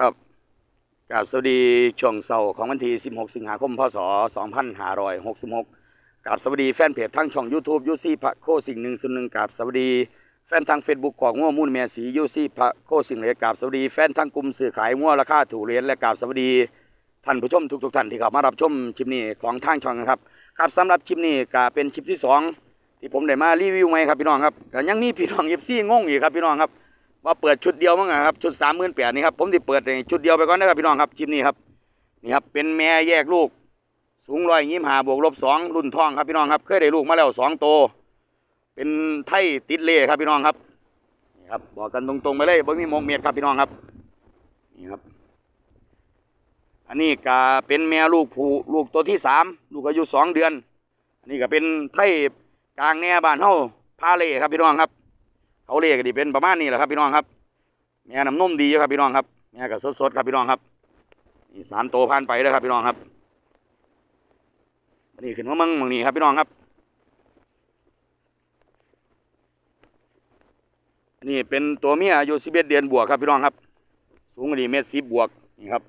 ครับกราบสวัสดีช่วงเสาร์ของวันที่ 16 สิงหาคม พศ 2566กราบสวัสดีแฟนเพจทั้งช่อง YouTube ยูซี่พระโคสิ่งหนึ่งส่วนหนึ่งกราบสวัสดีแฟนทาง Facebook ของงัวมูลเมียสียูซี่พระโคสิ่งเลยกราบสวัสดีแฟนทางกลุ่มสื่อขายงัวราคาถูกเหรียญและกราบสวัสดีท่านผู้ชมทุกๆท่านที่เข้ามารับชมคลิปนี้ของทางช่องนะครับครับสำหรับคลิปนี้ก็เป็นคลิปที่สองที่ผมได้มารีวิวใหมครับพี่น้องครับยังมีพี่น้องเอฟซีงงอีกครับพี่น้องครับ ว่าเปิดชุดเดียวมั้งครับชุดสามหมื่นแปดนี่ครับผมที่เปิดในชุดเดียวไปก่อนนะครับพี่น้องครับคลิปนี้ครับนี่ครับเป็นแม่แยกลูก สูงร้อยยี่หาบวกลบสองรุ่นทองครับพี่น้องครับ เคยได้ลูกมาแล้วสองโตวเป็นไทยติดเล่ครับพี่น้องครับนี่ครับบอกกันตรงๆไปเลยบ่มีมงเมียดครับพี่น้องครับนี่ครับ อันนี้ก็เป็นแม่ลูกผูลูกตัวที่สามลูกอายุสองเดือน อันนี้ก็เป็นไทยกลางแน่บ้านเฮาพาเล่ครับพี่น้องครับ เขาเรียกกันดีเป็นประมาณนี้แหละครับพี่น้องครับแม่น้ำนมดีครับพี่น้องครับแม่ก็สดๆครับพี่น้องครับนี่สามโตผ่านไปแล้วครับพี่น้องครับนนี้ขึ้นมามั่งมั่งนี่ครับพี่น้องครับนนี้เป็นตัวเมียอายุสิบเอ็ดเดือนบวกครับพี่น้องครับ สูงกว่านี้เมตรสิบบวกนี่ครับ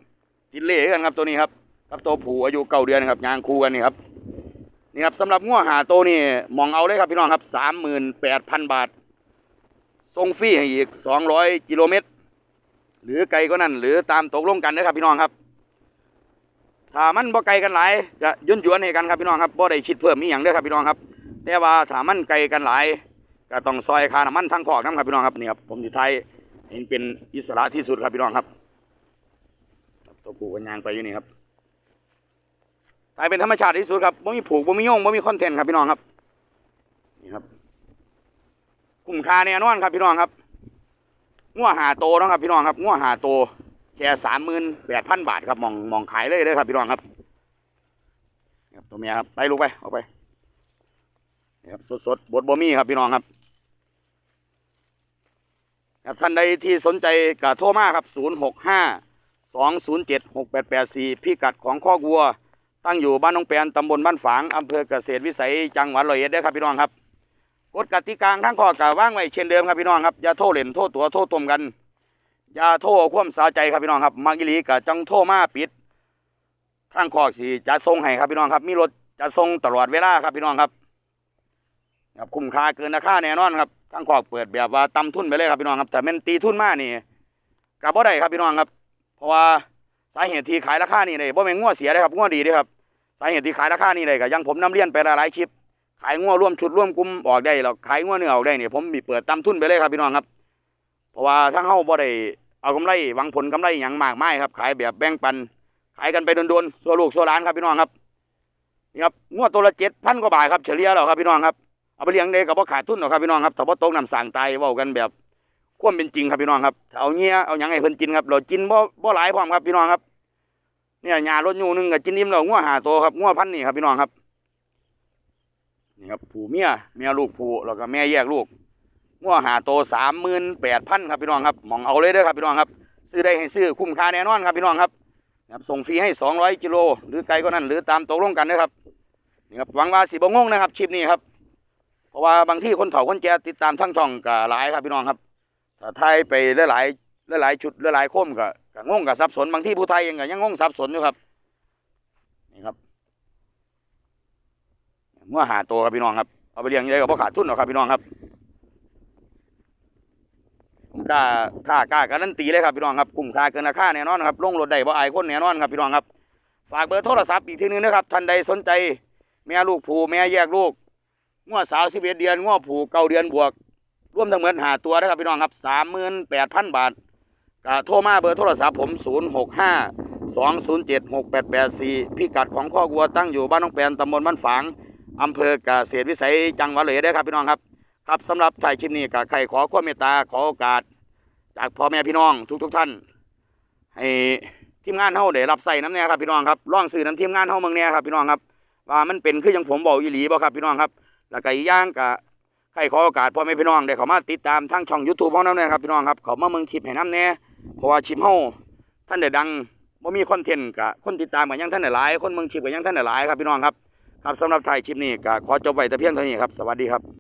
ติดเล่กันครับตัวนี้ครับกับตัวผูอายุเก้าเดือนครับยางคู่กันนี่ครับนี่ครับสำหรับง้วหาโตวนี่มองเอาเลยครับพี่น้องครับสามหมื่นแปดพันบาท ส่งฟรีให้อีก 200 กิโลเมตร หรือไกลก็นั่น หรือตามตกลงกันนะครับพี่น้องครับ ถ้ามันบ่ไกลกันหลายจะยุ่นยวนให้กันครับพี่น้องครับบ่ได้คิดเพิ่มมีอย่างเด้อครับพี่น้องครับ แต่ว่าถ้ามันไกลกันหลายก็ต้องซอยคาน้ำมันทั้งขอกน้ำครับพี่น้องครับนี่ครับผมสิไทยเห็นเป็นอิสระที่สุดครับพี่น้องครับตัวผูกันยางไปอยู่นี่ครับถ่ายเป็นธรรมชาติที่สุดครับบ่มีผูกบ่มีโยงบ่มีคอนเทนต์ครับพี่น้องครับ คุ้มค่าแน่นอนครับพี่น้องครับงัวหาโตนะครับพี่น้องครับงัวหาโตแค่สามหมื่นแปดพันบาทครับมองมองขายเลยเลยครับพี่น้องครับครับตัวเมียครับไปลูกไปเอาไปนะครับสดสดบดบะมี่ครับพี่น้องครับครับท่านใดที่สนใจก็โทรมาครับศูนย์หกห้าสองศูนย์เจ็ดหกแปดแปดสี่พิกัดของข้อกวัว ตั้งอยู่บ้านนองแปนตำบลบ้านฝางอำเภอเกษตรวิสัยจังหวัดร้อยเอ็ดเด้ครับพี่น้องครับ กฎกติกาทั้งข้อกะว่างไว้เช่นเดิมครับพี่น้องครับอย่าโทษเล่นโทษตัวโทษตมกันอย่าโทษความสาใจครับพี่น้องครับมักอีหลีกะจังโทษมาปิดทางข้อสี่จะส่งให้ครับพี่น้องครับ มีรถจะส่งตลอดเวลาครับพี่น้องครับครับคุ้มค่าเกินราคาแน่นอนครับทางข้อเปิดแบบว่าต่ำทุนไปเลยครับพี่น้องครับแต่แม่นตีทุนมานี่กับบ่ได้ครับพี่น้องครับ เพราะว่าสาเหตุที่ขายราคานี่เลยบ่แม่นงัวเสียเลยครับงัวดีเด้อครับสาเหตุที่ขายราคานี่เลยก็อยังผมนำเรียนไปหลายๆคลิป ขายงัวร่วมชุดร่วมกลุ่มออกได้แล้วขายงัวเนื้อออกได้เนี่ยผมมีเปิดตามทุนไปเลยครับพี่น้องครับ เพราะว่าทั้งเฮาบ่ได้เอากำไรหวังผลกำไรอย่างมากมายครับ ขายแบบแบ่งปัน ขายกันไปโดนๆสัวลูกสัวหลานครับพี่น้องครับนี่ครับงัวตัวละเจ็ดพันกว่าบาทครับเฉลี่ยแล้วครับพี่น้องครับเอาไปเลี้ยงได้ก็บ่ขาดทุนหรอกครับพี่น้องครับถ้าบ่ตกน้ำสางตายว้ากันแบบควมเป็นจริงครับพี่น้องครับเอาเงี้ยเอาหยังให้เพิ่นกินครับเรากินบ่บ่หลายพร้อมครับพี่น้องครับเนี่ยหญ้ารถยูหนึงก็กินอิ่มแล้วงัวหาตัวครับงัวพันนี่ครับพี่น้องครับ นี่ครับผูเมียเมียลูกผูแล้วก็แม่แยกลูกงัวหาโตสามหมื่นแปดพันครับพี่น้องครับมองเอาเลยเด้อครับพี่น้องครับ ซื้อได้ให้ซื้อคุ้มค่าแน่นอนครับพี่น้องครับนะครับส่งฟรีให้สองร้อยกิโลหรือไกลก็นั่นหรือตามตกลงกันนะครับนี่ครับหวังว่าสิบงงนะครับชิปนี้ครับเพราะว่าบางที่คนเฒ่าคนแก่ติดตามทั้งช่องก็หลายครับพี่น้องครับถ้าไทยไปหลายๆหลายชุดหลายโคมก็ก็งงกับสับสนบางที่ผู้ไทยเองก็ยังงงสับสนอยู่ครับนี่ครับ เมื่อหาตัวครับพี่น้องครับเอาไปเลี้ยงยังไงก็บ่ขาดทุนหรอกครับพี่น้องครับผมกล้ากล้ากล้าการันตีเลยครับพี่น้องครับกลุ่มค่าเกินราคาแน่นอนครับลงรถได้บ่อายคนแน่นอนครับพี่น้องครับ ฝากเบอร์โทรศัพท์อีกทีหนึงนะครับท่านใดสนใจ แม่ลูกผูแม่แยกลูกง้อสาวสิบเอ็ดเดือนง้อผูเก้าเดือนบวก ร่วมทั้งหมดหาตัวนะครับพี่น้องครับสามหมื่นแปดพันบาทกโทรมาเบอร์โทรศัพท์ผมศูนย์หกห้าสองศูนย์เจ็ดหกแปดแปดสี่พิกัดของข้อกวัวตั้งอยู่บ้านน้องแปนตำบลบ้านฝาง อำเภอเกษตรวิสัยจังหวัดเลยได้ครับพี่น้องครับ ครับสำหรับถ่ายคลิปนี้ก็ใครขอความเมตตาขอโอกาส จากพ่อแม่พี่น้องทุกๆทท่าน ให้ทีมงานเฮาได้รับใส่น้ำแน่ครับพี่น้องครับร่องสื่อน้ำทีมงานเฮาเมืองแน่ครับพี่น้องครับ ว่ามันเป็นคืออย่างผมบอกอีหลีบ่ครับพี่น้องครับ แล้วก็อีกอย่างก็ใครขอโอกาสพ่อแม่พี่น้องได้เขามาติดตามทั้งช่อง YouTube เฮานํแน่ยครับพี่น้องครับเขามาเมืองคลิปให้น้ำแน่เพราะว่าคลิปเฮาท่านได้ดังบ่มีคอนเทนต์ก็คนติดตามก็ยังท่านได้หลาย คนเมืองคลิปก็ยังท่านได้หลายครับพี่น้องครับ ครับสำหรับถ่ายคลิปนี้ก็ขอจบไว้แต่เพียงเท่านี้ครับ สวัสดีครับ